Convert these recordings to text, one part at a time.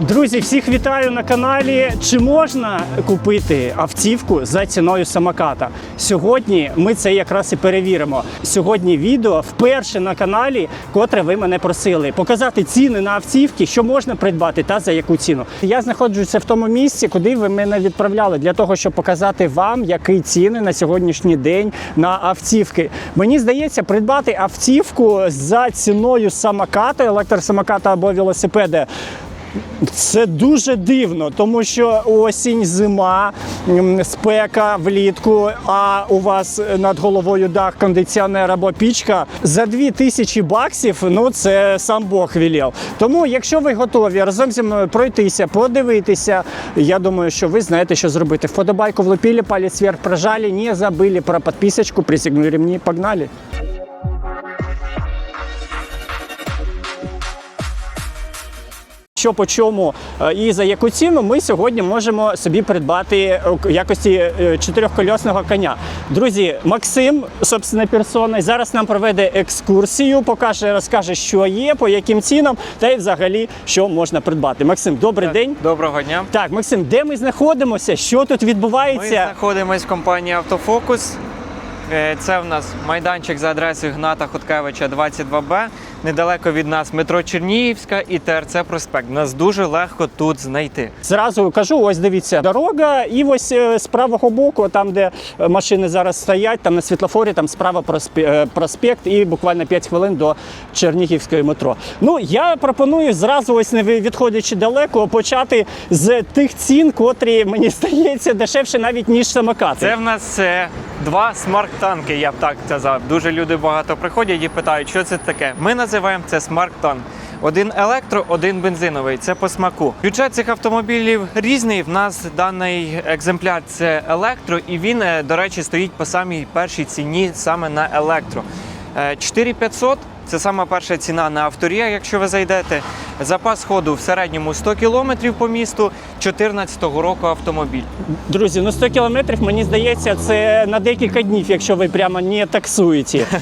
Друзі, всіх вітаю на каналі. Чи можна купити автівку за ціною самоката? Сьогодні ми це якраз і перевіримо. Сьогодні відео вперше на каналі, котре ви мене просили, показати ціни на автівки, що можна придбати та за яку ціну. Я знаходжуся в тому місці, куди ви мене відправляли, для того, щоб показати вам, які ціни на сьогоднішній день на автівки. Мені здається, придбати автівку за ціною самоката, електросамоката або велосипеда. Це дуже дивно, тому що осінь, зима, спека влітку, а у вас над головою дах, кондиціонер або пічка за 2000 баксів. Ну це сам Бог велів. Тому, якщо ви готові разом зі мною пройтися, подивитися, я думаю, що ви знаєте, що зробити. Вподобайку влупили, палець вверх прожали, не забили про підписочку, присягнули ремні, погнали. Що по чому е, і за яку ціну ми сьогодні можемо собі придбати е, в якості е, чотирьохкольосного коня. Друзі, Максим, собственно, персона, зараз нам проведе екскурсію, покаже, розкаже, що є, по яким цінам, та й взагалі що можна придбати. Максим, добрий день. Доброго дня. Так, Максим, де ми знаходимося? Що тут відбувається? Ми знаходимося в компанії Автофокус. Е, Це в нас майданчик за адресою Гната Хоткевича 22Б. Недалеко від нас метро Чернігівська і ТРЦ Проспект. Нас дуже легко тут знайти. Зразу кажу, ось дивіться, дорога, і ось е, з правого боку, там, де е, машини зараз стоять, там на світлофорі, там справа проспе- проспект і буквально 5 хвилин до Чернігівської метро. Ну, я пропоную зразу, ось не відходячи далеко, почати з тих цін, котрі, мені здається, дешевше навіть, ніж самокати. Це в нас два смарт-танки, я б так сказав. Дуже люди багато приходять і питають, що це таке. Ми називаємо це смарт-танк. Один електро, один бензиновий. Це по смаку. Бюджет цих автомобілів різний. В нас даний екземпляр це електро, і він, е, до речі, стоїть по самій першій ціні саме на електро. Е, 4500 – це сама перша ціна на авторія, якщо ви зайдете. Запас ходу в середньому 100 км по місту 2014 року автомобіль. Друзі, ну 100 кілометрів, мені здається, це на декілька днів, якщо ви прямо не таксуєте.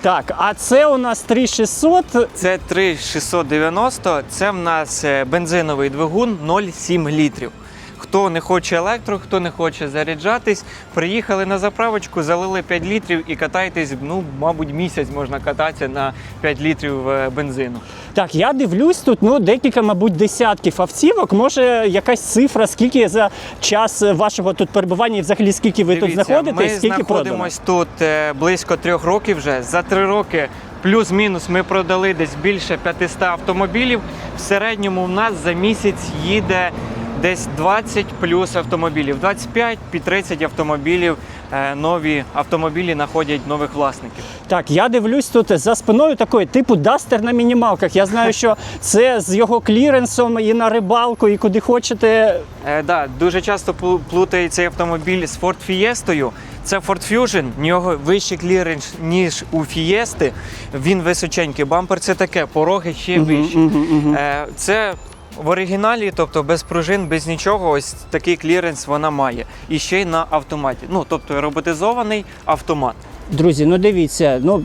Так, а це у нас 3600. Це 3690, це в нас е, бензиновий двигун 0,7 літрів. Хто не хоче електро, хто не хоче заряджатись, приїхали на заправочку, залили 5 літрів і катайтесь, ну, мабуть, місяць можна кататися на 5 літрів е, бензину. Так, я дивлюсь тут ну декілька, мабуть, десятків автівок. Може, якась цифра, скільки за час вашого тут перебування, і взагалі скільки ви тут Дивіться, знаходитесь, Ми скільки продано? знаходимось тут е, близько трьох років вже. За три роки плюс-мінус ми продали десь більше 500 автомобілів. В середньому в нас за місяць їде десь 20 плюс автомобілів. 25 під 30 автомобілів. е, Нові автомобілі знаходять нових власників. Так, я дивлюсь тут за спиною такої типу дастер на мінімалках. Я знаю, що це з його кліренсом і на рибалку, і куди хочете. Е, да, дуже часто плу- плутають цей автомобіль з Ford Fiesta. Це Ford Fusion, в нього вищий кліренс, ніж у Fiesta. Він височенький. Бампер це таке, пороги ще вищі. Е, це в оригіналі, тобто без пружин, без нічого, ось такий кліренс вона має. І ще й на автоматі. Ну, тобто роботизований автомат. Друзі, ну дивіться, ну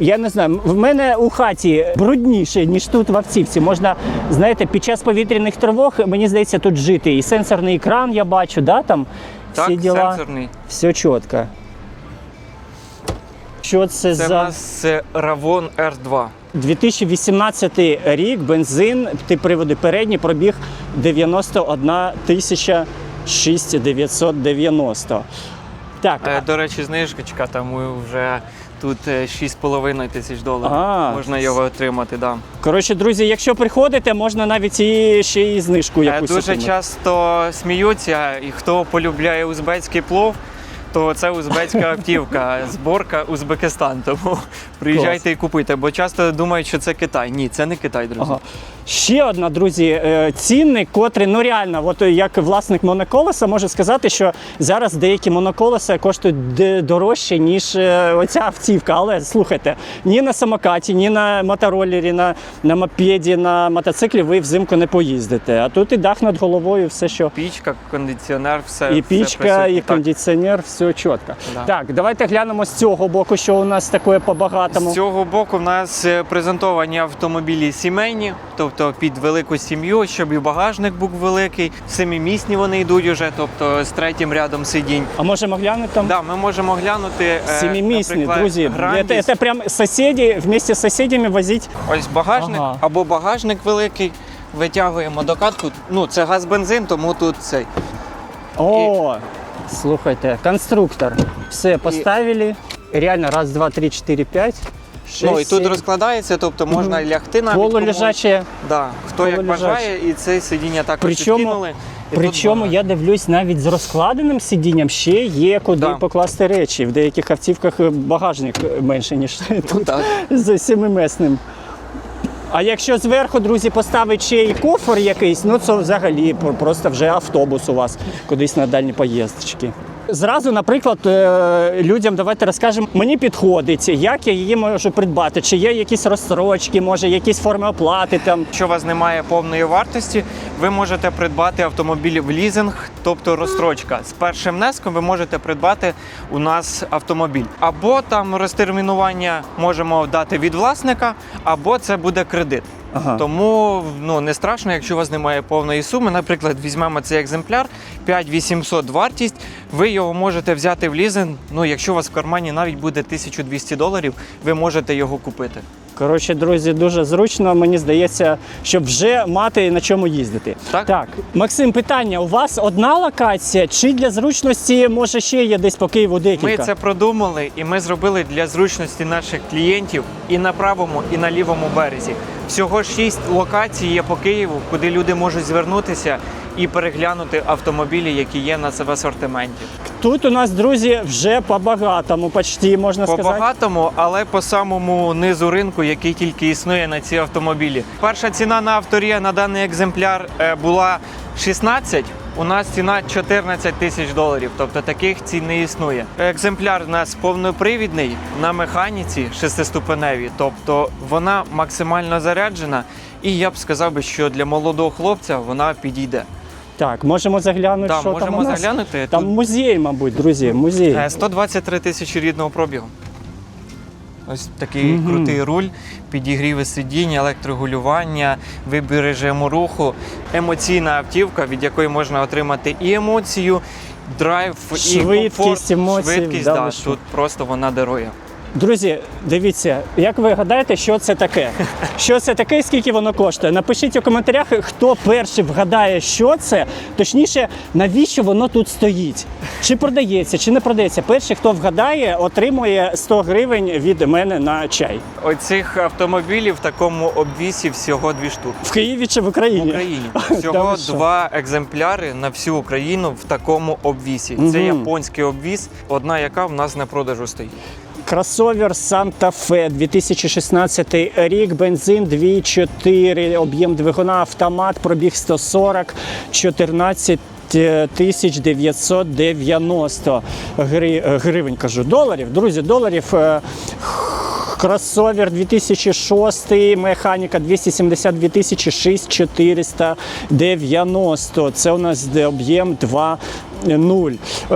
я не знаю, в мене у хаті брудніше, ніж тут в автівці. Можна, знаєте, під час повітряних тривог, мені здається, тут жити. І сенсорний екран я бачу, да, там всі Так, діла. сенсорний. Все чітко. Що це, Це за нас е, Ravon R2. 2018 рік, бензин, ти приводи передній пробіг 91 тисяча 6990. Так, Е, До речі, знижечка, там вже тут е, 6,5 тисяч доларів. А. Можна його отримати. Да. коротше, друзі, якщо приходите, можна навіть і ще й знижку Е. Дуже отримати. часто сміються, і хто полюбляє узбецький плов, то це узбецька автівка, зборка Узбекистан. Тому приїжджайте і купуйте, бо часто думають, що це Китай. Ні, це не Китай, друзі. Ага. Ще одна, друзі, е, цінник, котрий ну реально, от як власник моноколеса, можу сказати, що зараз деякі моноколеса коштують дорожче, ніж е, оця автівка. Але слухайте, ні на самокаті, ні на мотороллері, на, на мопеді, на мотоциклі ви взимку не поїздите. А тут і дах над головою, все, що Пічка, кондиціонер, все. і все пічка, присутнє. і кондиціонер, все чітко. Да. Так, давайте глянемо з цього боку, що у нас таке по-багатому. З цього боку в нас е, презентовані автомобілі сімейні, тобто під велику сім'ю, щоб і багажник був великий. Семимісні вони йдуть уже, тобто з третім рядом сидінь. А можемо глянути там? Да, ми можемо глянути е, Семимісні, друзі. Это, это прям соседи вместе з сусідами возить. Ось багажник Ага. або багажник великий. Витягуємо докатку. Ну, це газ-бензин, тому тут цей. О, слухайте, конструктор. Все поставили. Реально, раз, два, три, чотири, п'ять. Шесть, ну і тут сім. розкладається, тобто можна лягти навіть. комусь. полулежаче. Да, хто як Полулежаче. бажає, і це сидіння також Причому- підкинули. І тут Причому я дивлюсь, навіть з розкладеним сидінням ще є куди Да. покласти речі. В деяких автівках багажник менше, ніж тут Так. з семимесним. А якщо зверху, друзі, поставить ще й кофр якийсь, ну це взагалі про- просто вже автобус у вас кудись на дальні поїздочки. Зразу, наприклад, е, людям давайте розкажемо, мені підходить, як я її можу придбати, чи є якісь розстрочки, може якісь форми оплати там. Якщо у вас немає повної вартості, ви можете придбати автомобіль в лізинг, тобто розстрочка. З першим внеском ви можете придбати у нас автомобіль. Або там розтермінування можемо дати від власника, або це буде кредит. Ага. Тому ну не страшно, якщо у вас немає повної суми. Наприклад, візьмемо цей екземпляр 5800 вартість. Ви його можете взяти в лізинг. Ну, якщо у вас в кармані навіть буде 1200 доларів, ви можете його купити. Коротше, друзі, дуже зручно, мені здається, щоб вже мати на чому їздити. Так. так. Максим, питання: у вас одна локація, чи для зручності може ще є десь по Києву декілька? Ми це продумали і ми зробили для зручності наших клієнтів і на правому, і на лівому березі. Всього шість локацій є по Києву, куди люди можуть звернутися і переглянути автомобілі, які є на в асортименті. Тут у нас, друзі, вже по-багатому, почти можна По сказати. багатому, але по самому низу ринку, який тільки існує на ці автомобілі. Перша ціна на авторія на даний екземпляр е, була 16. У нас ціна 14 тисяч доларів, тобто таких цін не існує. Екземпляр у нас повнопривідний на механіці шестиступеневій, тобто вона максимально заряджена, і я б сказав би, що для молодого хлопця вона підійде. Так, можемо заглянути, Так, що там у нас. заглянути. Там Тут музей, мабуть, друзі, музей. Е, 123 тисячі рідного пробігу. Ось такий Мгм. крутий руль, підігріви сидіння, електрогулювання, вибір режиму руху, емоційна автівка, від якої можна отримати і емоцію, драйв, і комфорт, емоції, швидкість. да, Да, тут просто вона дарує. Друзі, дивіться, як ви гадаєте, що це таке? Що це таке і скільки воно коштує? Напишіть у коментарях, хто перший вгадає, що це, точніше, навіщо воно тут стоїть. Чи продається, чи не продається. Перший, хто вгадає, отримує 100 гривень від мене на чай. Оцих автомобілів в такому обвісі всього дві штуки. В Києві чи в Україні? В Україні? Всього два екземпляри на всю Україну в такому обвісі. Це японський обвіс, одна яка в нас на продажу стоїть. Кросовер Santa Fe 2016 рік, бензин 2,4, об'єм двигуна, автомат, пробіг 140, 14 тисяч 990 гривень, кажу, доларів. Друзі, доларів. е, Кросовер 2006, механіка 272 тисячі 6490. Це у нас об'єм 2.0. Е,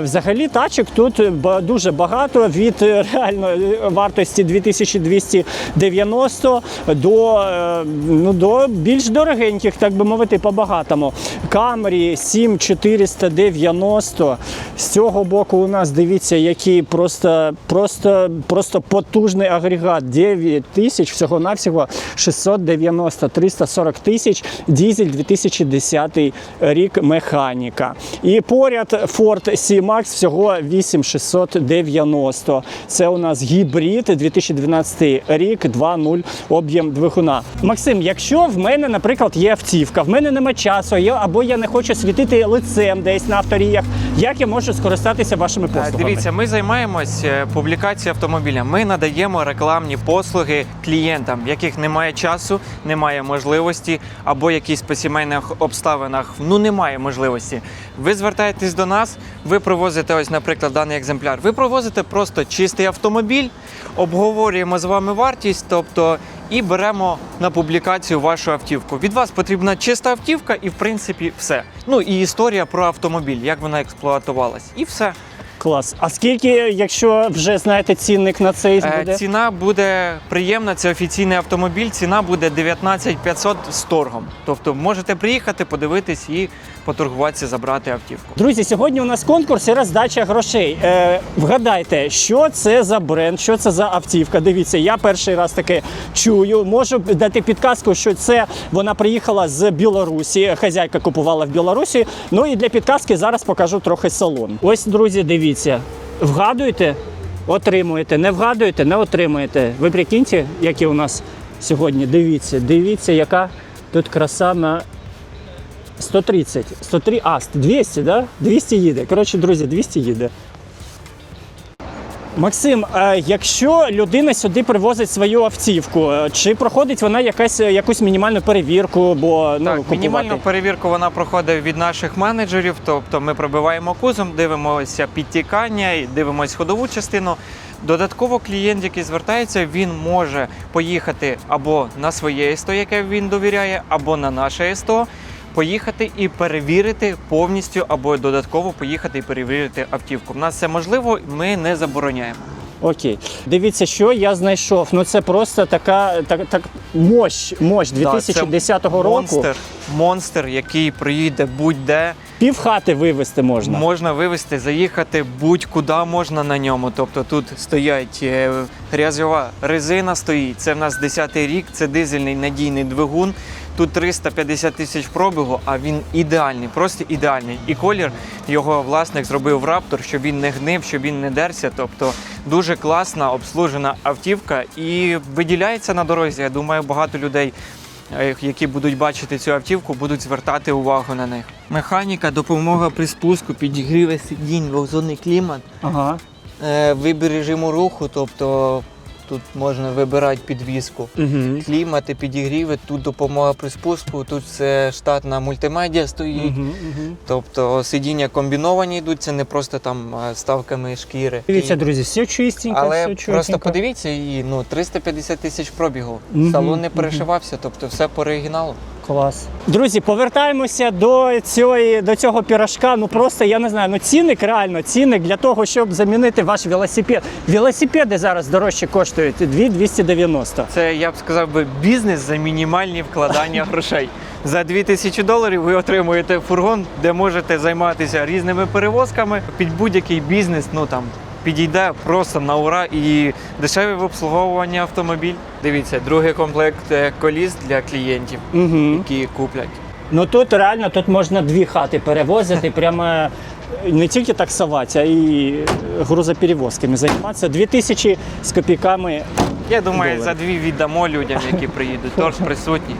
Взагалі тачок тут дуже багато від е, реально е, вартості 2290 до, е, ну, до більш дорогеньких, так би мовити, по-багатому. Камрі 7490. З цього боку у нас дивіться, який просто, просто, просто потужний агрегат. 9 тисяч, всього-навсього 690, 340 тисяч, дізель 2010 рік механіка. І поряд Ford C-Max всього 8690. Це у нас гібрид 2012 рік, 2.0 об'єм двигуна. Максим, якщо в мене, наприклад, є автівка, в мене немає часу, або я не хочу світити лицем десь на авторіях, як я можу скористатися вашими Е, послугами? Дивіться, ми займаємось е, публікацією автомобіля. Ми надаємо рекламні послуги клієнтам, в яких немає часу, немає можливості, або якісь по сімейних обставинах ну немає можливості. Ви звертаєтесь до нас, ви привозите ось, наприклад, даний екземпляр. Ви привозите просто чистий автомобіль, обговорюємо з вами вартість, тобто і беремо на публікацію вашу автівку. Від вас потрібна чиста автівка, і в принципі все. Ну і історія про автомобіль, як вона експлуатувалась, і все. Клас. А скільки, якщо вже знаєте цінник на цей Е, буде? Ціна буде приємна, це офіційний автомобіль. Ціна буде 19 500 з торгом. Тобто можете приїхати, подивитись і поторгуватися, забрати автівку. Друзі, сьогодні у нас конкурс і роздача грошей. Е, вгадайте, що це за бренд, що це за автівка. Дивіться, я перший раз таке чую. Можу дати підказку, що це вона приїхала з Білорусі. Хазяйка купувала в Білорусі. Ну і для підказки зараз покажу трохи салон. Ось, друзі, дивіться. Вгадуєте, отримуєте. Не вгадуєте, не отримуєте. Ви прикиньте, які у нас сьогодні. Дивіться, дивіться, яка тут краса на 130, 103, а, 200, да? 200 їде. Коротше, друзі, 200 їде. Максим, е, якщо людина сюди привозить свою автівку, е, чи проходить вона якась, якусь мінімальну перевірку, бо ну, Так, купувати? мінімальну перевірку вона проходить від наших менеджерів. Тобто ми пробиваємо кузом, дивимося підтікання, дивимося ходову частину. Додатково клієнт, який звертається, він може поїхати або на своє СТО, яке він довіряє, або на наше СТО, поїхати і перевірити повністю, або додатково поїхати і перевірити автівку. У нас це можливо, ми не забороняємо. Окей. Дивіться, що я знайшов. Ну це просто така так, так мощ, мощ 2010 Так, це року. Монстр, монстр, який приїде будь-де. Пів хати вивезти можна. Можна вивезти, заїхати будь-куди можна на ньому. Тобто тут стоять е, грязьова резина стоїть. Це в нас 10-й рік, це дизельний надійний двигун. Тут 350 тисяч пробігу, а він ідеальний, просто ідеальний. І колір його власник зробив в раптор, щоб він не гнив, щоб він не дерся. Тобто дуже класна обслужена автівка і виділяється на дорозі. Я думаю, багато людей е, які будуть бачити цю автівку, будуть звертати увагу на них. Механіка, допомога при спуску, підігріве сидінь, двохзонний клімат, Ага. е, вибір режиму руху, тобто тут можна вибирати підвіску. Угу. Клімати, підігріви, тут допомога при спуску, тут все штатна мультимедіа стоїть. Угу, угу. Тобто сидіння комбіновані йдуть, це не просто там ставками шкіри. Дивіться, друзі, все чистенько, Але все просто подивіться її, ну 350 тисяч пробігу. Угу, Салон не перешивався, перешивався, тобто все по оригіналу. Клас. Друзі, повертаємося до цієї до цього пірашка. Ну просто я не знаю. Ну цінник реально цінник для того, щоб замінити ваш велосипед. Велосипеди зараз дорожче коштують 2,290. Це я б сказав би бізнес за мінімальні вкладання грошей. За 2000 доларів ви отримуєте фургон, де можете займатися різними перевозками. Під будь-який бізнес, ну там підійде просто на ура і дешеве в обслуговуванні автомобіль. Дивіться, другий комплект е, коліс для клієнтів, Угу. які куплять. Ну тут реально тут можна дві хати перевозити, прямо е, не тільки таксувати, а і грузоперевозками займатися. 2000 з копійками. Я думаю, Доларів. за дві віддамо людям, які приїдуть. Тож присутні.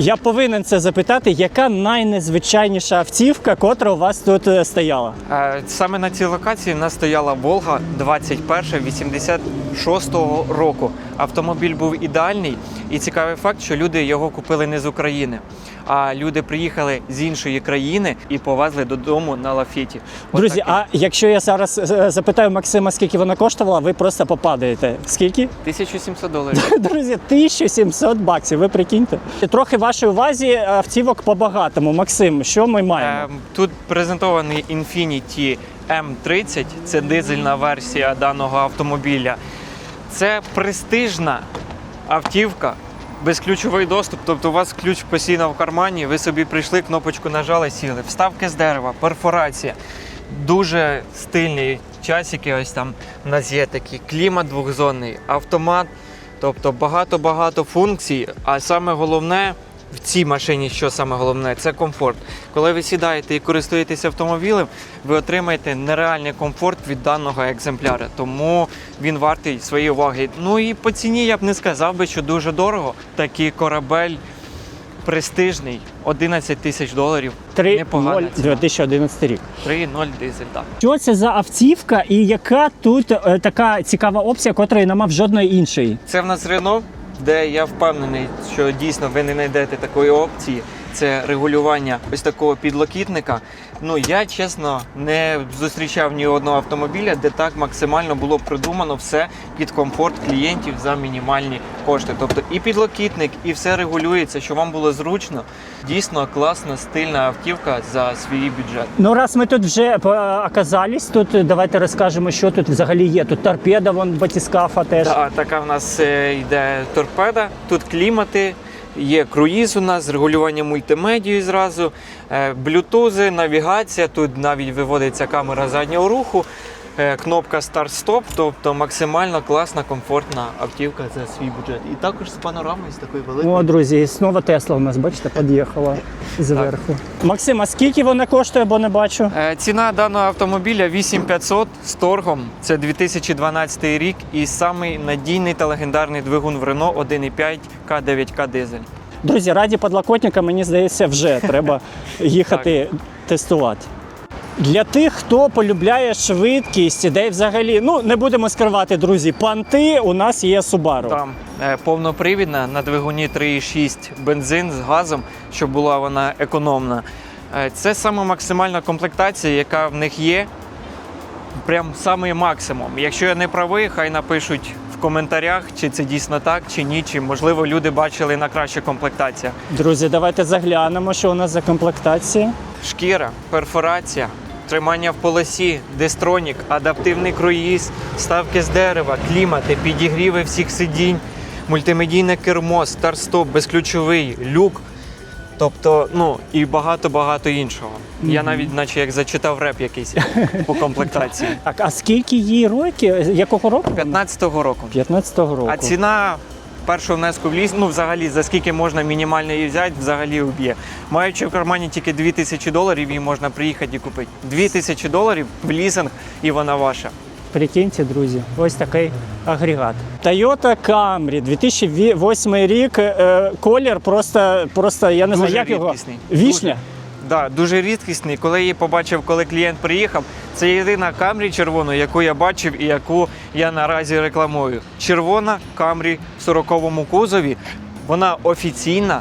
Я повинен це запитати, яка найнезвичайніша автівка, котра у вас тут е, стояла? Е, Саме на цій локації в нас стояла Волга 21 86 року. Автомобіль був ідеальний, і цікавий факт, що люди його купили не з України, а люди приїхали з іншої країни і повезли додому на лафеті. От Друзі, такий. а якщо я зараз е, запитаю Максима, скільки вона коштувала, ви просто попадаєте. Скільки? 1700 доларів. Друзі, 1700 баксів, ви прикиньте. Трохи вашій увазі автівок по-багатому. Максим, що ми маємо? Ем, Тут презентований Infiniti M30, це дизельна версія даного автомобіля. Це престижна автівка, безключовий доступ, тобто у вас ключ постійно в кармані, ви собі прийшли, кнопочку нажали, сіли. Вставки з дерева, перфорація. Дуже стильні часики, ось там у нас є такі. Клімат двохзонний, автомат, тобто багато-багато функцій. А саме головне в цій машині, що саме головне, це комфорт. Коли ви сідаєте і користуєтесь автомобілем, ви отримаєте нереальний комфорт від даного екземпляра. Тому він вартий своєї уваги. Ну і по ціні я б не сказав би, що дуже дорого. Такий корабель престижний, 11 тисяч доларів. 3 непогана ціна. 2011 рік. 3.0 дизель, так. Що це за автівка і яка тут е, така цікава опція, котрої немає в жодної іншої? Це в нас Рено, де я впевнений, що дійсно ви не знайдете такої опції. Це регулювання ось такого підлокітника. Ну я чесно не зустрічав ні одного автомобіля, де так максимально було придумано все під комфорт клієнтів за мінімальні кошти. Тобто і підлокітник, і все регулюється, щоб вам було зручно. Дійсно класна, стильна автівка за свій бюджет. Ну, раз ми тут вже по- оказались, тут е, давайте розкажемо, що тут взагалі є. Тут торпеда, вон батіскафа теж. Да, така в нас е, йде торпеда. Тут клімати, є круїз у нас з регулюванням мультимедії зразу, е, блютузи, навігація. Тут навіть виводиться камера заднього руху, кнопка старт-стоп, тобто максимально класна, комфортна автівка за свій бюджет. І також з панорамою з такою великою. О, друзі, знову Тесла у нас, бачите, під'їхала зверху. Максим, а скільки вона коштує, бо не бачу? Е, Ціна даного автомобіля 8500 з торгом. Це 2012 рік і самий надійний та легендарний двигун в Renault 1.5 К9К дизель. Друзі, раді подлокотника, мені здається, вже треба їхати тестувати. Для тих, хто полюбляє швидкість, де взагалі, ну не будемо скривати, друзі, панти у нас є Subaru. Там е, повнопривідна на двигуні 3,6 бензин з газом, щоб була вона економна. Е, Це саме максимальна комплектація, яка в них є. Прям самий максимум. Якщо я не правий, хай напишуть в коментарях, чи це дійсно так, чи ні, чи можливо люди бачили на краща комплектація. Друзі, давайте заглянемо, що у нас за комплектація. Шкіра, перфорація, тримання в полосі, дестронік, адаптивний круїз, ставки з дерева, клімати, підігріви всіх сидінь, мультимедійне кермо, старт-стоп, безключовий, люк. Тобто, ну і багато-багато іншого. Я навіть, наче як зачитав реп якийсь по комплектації. Так, а скільки їй років? Якого року? 15-го року. 15-го року. А ціна першого внеску в ліс, ну взагалі за скільки можна мінімально її взяти, взагалі уб'є. Маючи в кармані тільки 2000 доларів, її можна приїхати і купити. 2000 доларів в лізинг і вона ваша. Прикиньте, друзі, ось такий агрегат. Toyota Camry, 2008 рік. е, Колір просто, просто я не знаю, Дуже як його. рідкісний. Вішня. Да, дуже рідкісний. Коли я її побачив, коли клієнт приїхав, це єдина Камрі червона, яку я бачив і яку я наразі рекламую. Червона Камрі в 40-му кузові. Вона офіційна.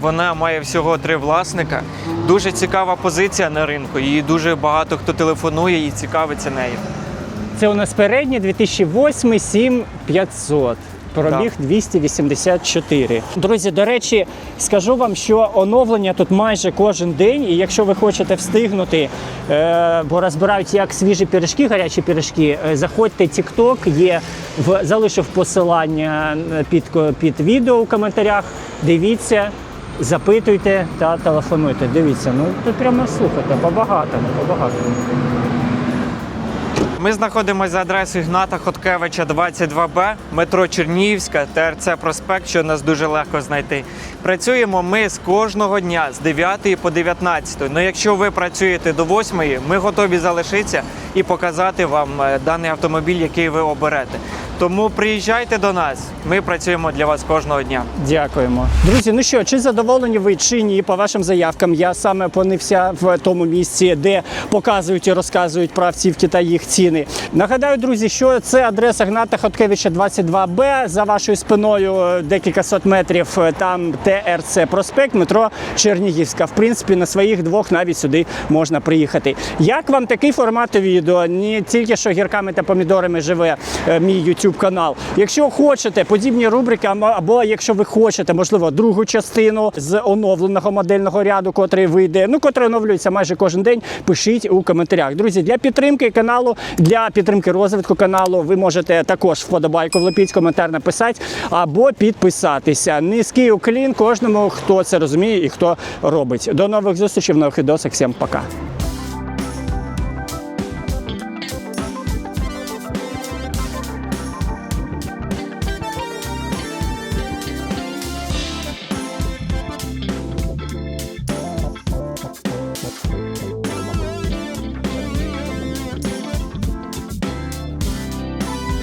Вона має всього три власника. Дуже цікава позиція на ринку. Її дуже багато хто телефонує і цікавиться нею. Це у нас передній 2008 7500. Пробіг 284. Друзі, до речі, скажу вам, що оновлення тут майже кожен день. І якщо ви хочете встигнути, е, бо розбирають як свіжі пиріжки, гарячі пиріжки, е, заходьте TikTok, є в залишив посилання під, ко- під відео у коментарях. Дивіться, запитуйте та телефонуйте. Дивіться, ну тут прямо слухайте, побагато, побагато. Ми знаходимося за адресою Гната Хоткевича 22Б, метро Чернігівська, ТРЦ Проспект, що нас дуже легко знайти. Працюємо ми з кожного дня з 9 по 19. Ну якщо ви працюєте до 8, ми готові залишитися і показати вам е, даний автомобіль, який ви оберете. Тому приїжджайте до нас. Ми працюємо для вас кожного дня. Дякуємо. Друзі, ну що, чи задоволені ви чи ні? По вашим заявкам я саме опинився в тому місці, де показують і розказують про автівки та їх ціни. Нагадаю, друзі, що це адреса Гната Хоткевича 22Б. За вашою спиною е, декілька сот метрів. е, Там ТРЦ проспект, метро Чернігівська. В принципі, на своїх двох навіть сюди можна приїхати. Як вам такий формат відео? Не тільки що гірками та помідорами живе е, мій YouTube канал. Якщо хочете подібні рубрики, або- або якщо ви хочете, можливо, другу частину з оновленого модельного ряду, котрий вийде, ну котрий оновлюється майже кожен день, пишіть у коментарях. Друзі, для підтримки каналу, для підтримки розвитку каналу, ви можете також вподобайку влепіть, коментар написати або підписатися. Низький уклін кожному, хто це розуміє і хто робить. До нових зустрічей в нових відосах. Всім пока.